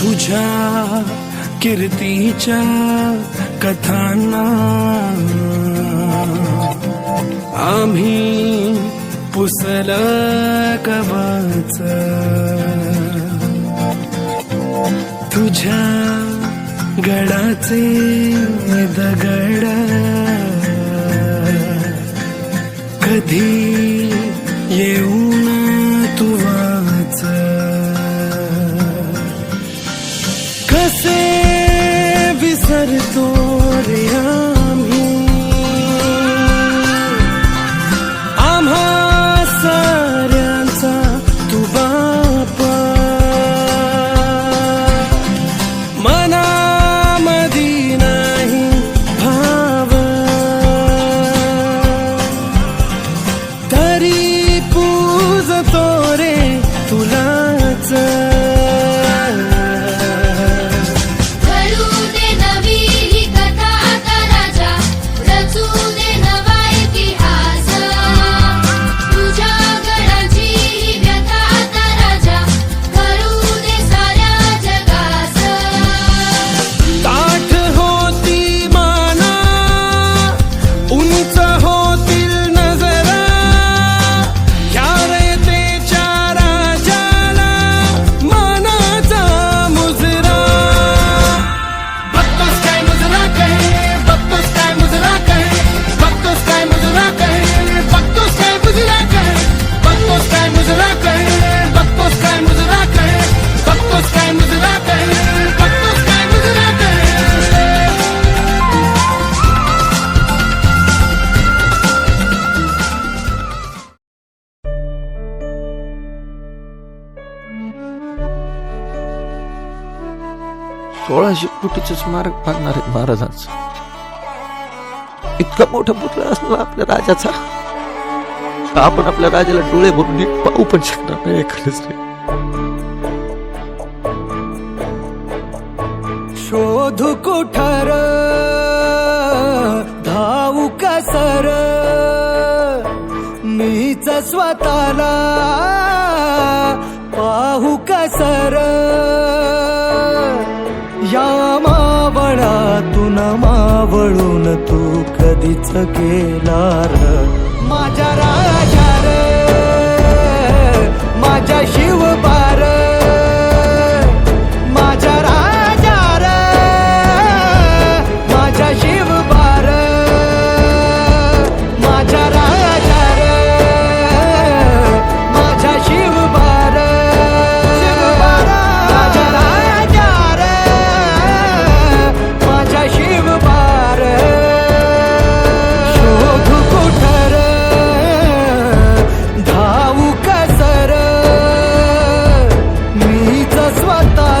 तुझ्या कीर्तीच्या कथांना आम्ही पुसल कवाच तुझ्या गडाचे दगड सोळाशे फुटीचे स्मारक बांधणार आहेत महाराजांच. इतका मोठा पुतळा असला आपल्या राजाचा. आपण आपल्या राजाला डोळे भरून पाहू पण शकणार नाही एखादच नाही. शोध कोठार धाऊ का सर? मीच स्वतःला पाहू का सर? मनातून मावळून तू कधीच गेला र பார்த்தா